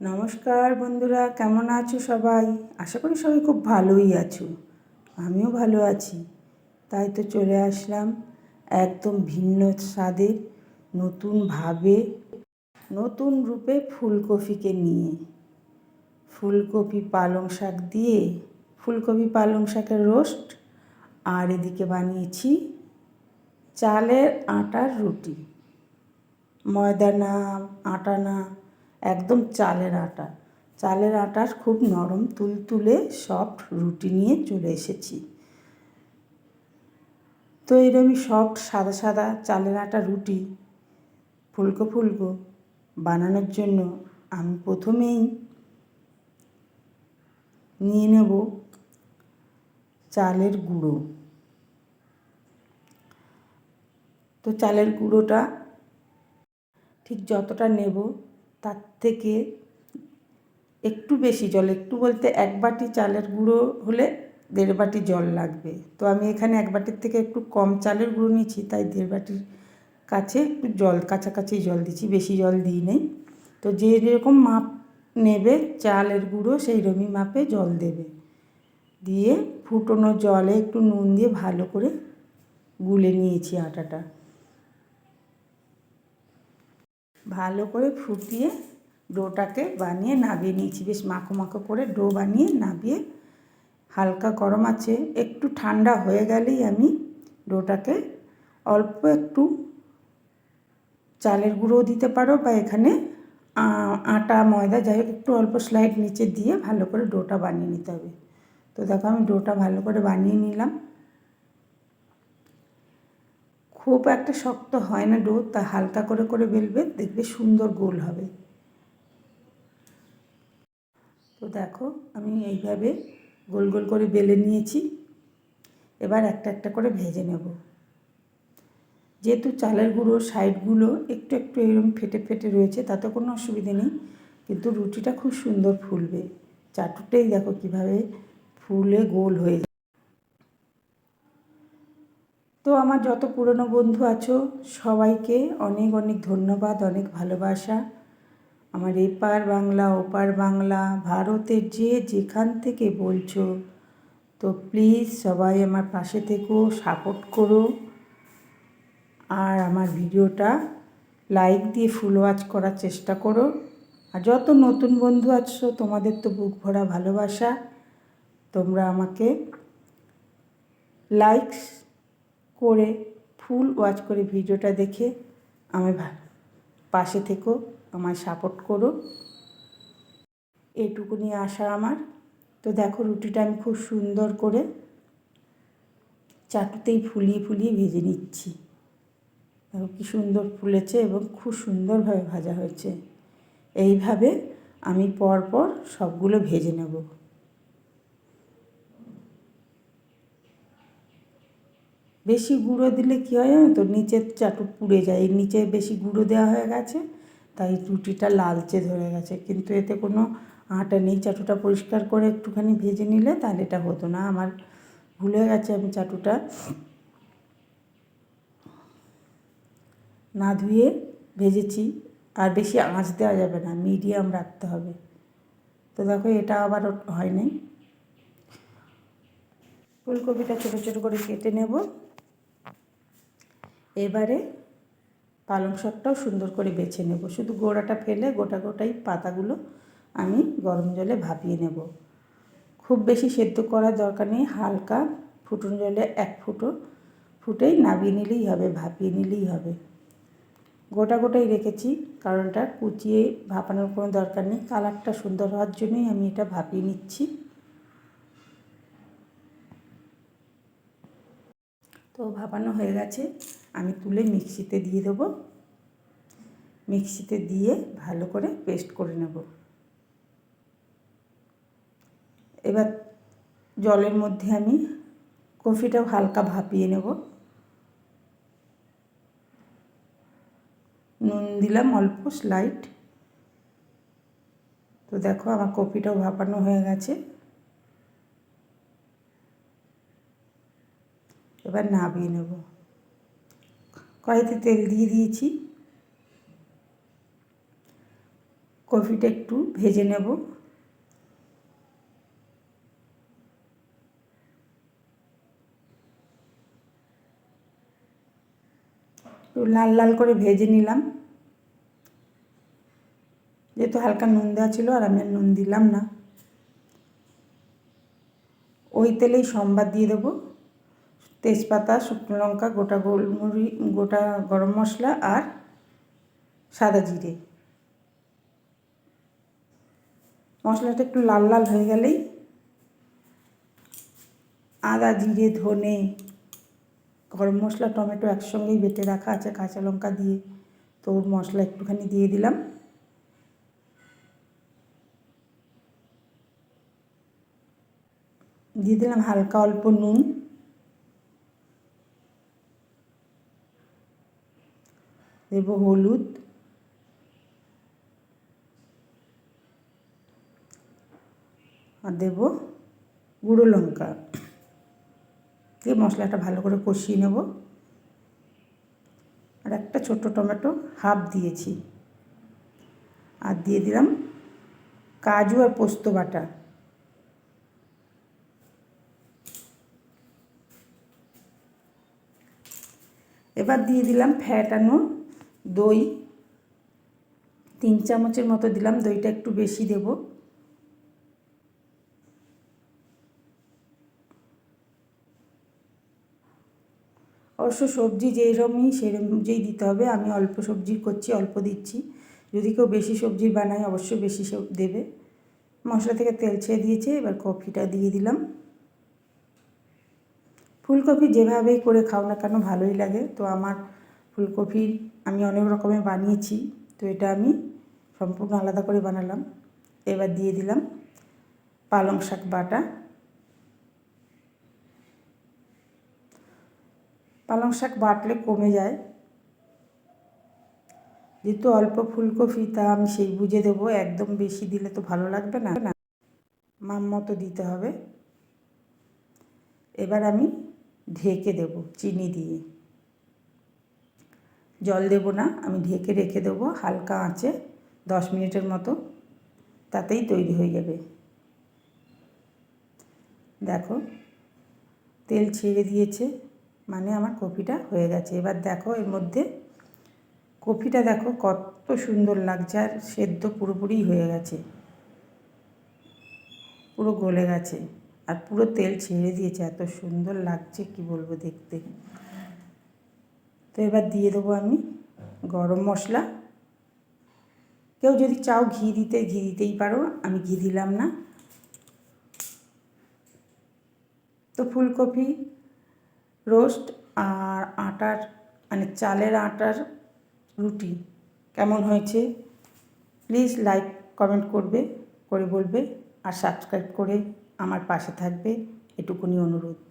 নমস্কার বন্ধুরা, কেমন আছো সবাই? আশা করি সবাই খুব ভালোই আছো। আমিও ভালো আছি। তাই তো চলে আসলাম একদম ভিন্ন স্বাদের নতুনভাবে নতুন রূপে ফুলকপিকে নিয়ে। ফুলকপি পালং শাক দিয়ে, ফুলকপি পালং শাকের রোস্ট, আর এদিকে বানিয়েছি চালের আটার রুটি। ময়দা না আটা না একদম চালের আটা। চালের আটার খুব নরম, তুলতুলে সফট রুটি নিয়ে চলে এসেছি। তো এরকমই সফট সাদা সাদা চালের আটা রুটি, ফুলকো ফুলকো বানানোর জন্য আমি প্রথমেই নিয়ে নেব চালের গুঁড়ো। তো চালের গুঁড়োটা ঠিক যতটা নেব তার থেকে একটু বেশি জল, একটু বলতে এক বাটি চালের গুঁড়ো হলে দেড় বাটি জল লাগবে। তো আমি এখানে এক বাটির থেকে একটু কম চালের গুঁড়ো নিয়েছি, তাই দেড় বাটির কাছে একটু জল, কাছাকাছি জল দিচ্ছি, বেশি জল দিই নেই। তো যে যেরকম মাপ নেবে চালের গুঁড়ো সেই রকমই মাপে জল দেবে। দিয়ে ফুটনো জলে একটু নুন দিয়ে ভালো করে গুলে নিয়েছি আটাটা। ভালো করে ফুটিয়ে ডোটাকে বানিয়ে নাবিয়ে নিয়েছি। বেশ মাখো মাখো করে ডো বানিয়ে নাবিয়ে হালকা গরম আছে। একটু ঠান্ডা হয়ে গেলেই আমি ডোটাকে অল্প একটু চালের গুঁড়ো দিতে পারো বা এখানে আটা, ময়দা যাই হোক, একটু অল্প স্লাইড নিচে দিয়ে ভালো করে ডোটা বানিয়ে নিতে হবে। তো দেখো আমি ডোটা ভালো করে বানিয়ে নিলাম। খুব একটা শক্ত হয় না ডো, তা হালকা করে করে বেলবে, দেখবে সুন্দর গোল হবে। তো দেখো, আমি এইভাবে গোল গোল করে বেলে নিয়েছি। এবার একটা একটা করে ভেজে নেব। যেহেতু চালের গুঁড়ো সাইডগুলো একটু একটু এরকম ফেটে ফেটে রয়েছে, তাতে কোনো অসুবিধে নেই, কিন্তু রুটিটা খুব সুন্দর ফুলবে। চাটুটাই দেখো কীভাবে ফুলে গোল হয়ে তো আমার যত পুরনো বন্ধু আছো, সবাইকে অনেক অনেক ধন্যবাদ, অনেক ভালোবাসা। আমার এপার বাংলা, ওপার বাংলা, ভারতের যে যেখান থেকে বলছো, তো প্লিজ সবাই আমার পাশে থেকো সাপোর্ট করো। আর আমার ভিডিওটা লাইক দিয়ে ফুল ওয়াচ করার চেষ্টা করো। আর যত নতুন বন্ধু আছো, তোমাদের তো বুক ভরা ভালোবাসা। তোমরা আমাকে লাইকস করে ফুল ওয়াচ করে ভিডিওটা দেখে আমি পাশে থেকো, আমায় সাপোর্ট করো। এটুকুনি আসা আমার। তো দেখো রুটিটা আমি খুব সুন্দর করে চাটুতেই ফুলিয়ে ফুলিয়ে ভেজে নিচ্ছি। দেখো কী সুন্দর ফুলেছে এবং খুব সুন্দরভাবে ভাজা হয়েছে। এইভাবে আমি পরপর সবগুলো ভেজে নেব। বেশি গুঁড়ো দিলে কী হয় তো? নিচের চাটু পুড়ে যায়। এই নিচে বেশি গুঁড়ো দেওয়া হয়ে গেছে, তাই রুটিটা লালচে ধরে গেছে। কিন্তু এতে কোনো আটা নেই। চাটুটা পরিষ্কার করে একটুখানি ভেজে নিলে তাহলে এটা হতো না। আমার ভুলে গেছে আমি চাটুটা। না ধুয়ে ভেজেছি। আর বেশি আঁচ দেওয়া যাবে না। মিডিয়াম রাখতে হবে। তো দেখো, এটা আবার হয় নাই ফুলকপিটা ছোটো ছোটো করে কেটে নেব। এবারে পালং শাকটাও সুন্দর করে বেছে নেব। শুধু গোড়াটা ফেলে গোটা গোটাই পাতাগুলো আমি গরম জলে ভাপিয়ে নেব। খুব বেশি সেদ্ধ করার দরকার নেই, হালকা ফুটুন জলে এক ফুটো ফুটেই নাবিয়ে নিলেই হবে, ভাপিয়ে নিলেই হবে। গোটা গোটাই রেখেছি কারণটা কুচিয়ে ভাপানোর কোনো দরকার নেই। কালারটা সুন্দর হওয়ার জন্যই আমি এটা ভাপিয়ে নিচ্ছি। তো ভাপানো হয়ে গেছে। আমি তুলে মিক্সিতে দিয়ে দেবো। মিক্সিতে দিয়ে ভালো করে পেস্ট করে নেব। এবার জলের মধ্যে আমি কফিটাও হালকা ভাপিয়ে নেব। নুন দিলাম অল্প স্লাইট তো দেখো আমার কফিটাও ভাপানো হয়ে গেছে। এবার নাবিয়ে নেব। কড়াইতে তেল দিয়ে দিয়েছি। কফিটা একটু ভেজে নেব। লাল লাল করে ভেজে নিলাম। যেহেতু হালকা নুন দেওয়া ছিল আর আমি নুন দিলাম না। ওই তেলেই সম্বাদ দিয়ে দেবো। তেজপাতা, শুকনো লঙ্কা, গোটা গোলমরি, গোটা গরম মশলা আর সাদা জিরে। মশলাটা একটু লাল লাল হয়ে গেলেই আদা, জিরে, ধনে, গরম মশলা, টমেটো একসঙ্গেই বেটে রাখা আছে, কাঁচা লঙ্কা দিয়ে তো মশলা একটুখানি দিয়ে দিলাম। দিয়ে দিলাম হালকা অল্প নুন। দেব হলুদ। আর দেব গুঁড়ো লঙ্কা। দিয়ে মশলাটা ভালো করে কষিয়ে নেব। আর একটা ছোট টমেটো হাফ দিয়েছি। আর দিয়ে দিলাম কাজু আর পোস্ত বাটা। এবার দিয়ে দিলাম ফ্যাটানো দই, তিন চামচের মতো দিলাম, দইটা একটু বেশি দেব। অবশ্য সবজি যেরকমই সেরকম যেই দিতে হবে, আমি অল্প সবজি করছি, অল্প দিচ্ছি। যদি কেউ বেশি সবজি বানায় অবশ্যই বেশি সব দেবে। মশলা থেকে তেল ছেড়ে দিয়েছে, এবার কফিটা দিয়ে দিলাম। ফুলকপি যেভাবেই করে খাও না কেন, ভালোই লাগে। তো আমার ফুলকপির আমি অনেক রকমের বানিয়েছি, তো এটা আমি সম্পূর্ণ আলাদা করে বানালাম। এবার দিয়ে দিলাম পালং শাক বাটা। পালং শাক বাটলে কমে যায়। যেহেতু অল্প ফুলকপি, তা আমি সেই বুঝে দেবো, একদম বেশি দিলে তো ভালো লাগবে না। মাম মতো দিতে হবে। এবার আমি ঢেকে দেব চিনি দিয়ে। জল দেব না, আমি ঢেকে রেখে দেবো হালকা আঁচে দশ মিনিটের মতো, তাতেই তৈরি হয়ে যাবে। দেখো, তেল ছেড়ে দিয়েছে মানে আমার কপিটা হয়ে গেছে। এবার দেখো, এর মধ্যে কপিটা দেখো কত সুন্দর লাগছে, আর সেদ্ধ পুরোপুরি হয়ে গেছে। পুরো গলে গেছে, আর পুরো তেল ছেড়ে দিয়েছে, এত সুন্দর লাগছে, কি বলব দেখতে। তো এবার দিয়ে দেবো আমি গরম মশলা। কেউ যদি চাও ঘি দিতে, ঘি দিতেই পারো, আমি ঘি দিলাম না। তো ফুলকপি, রোস্ট আর আটার মানে চালের আটার রুটি কেমন হয়েছে? প্লিজ লাইক, কমেন্ট করবে, করে বলবে আর সাবস্ক্রাইব করে আমার পাশে থাকবে। এটুকুনি অনুরোধ।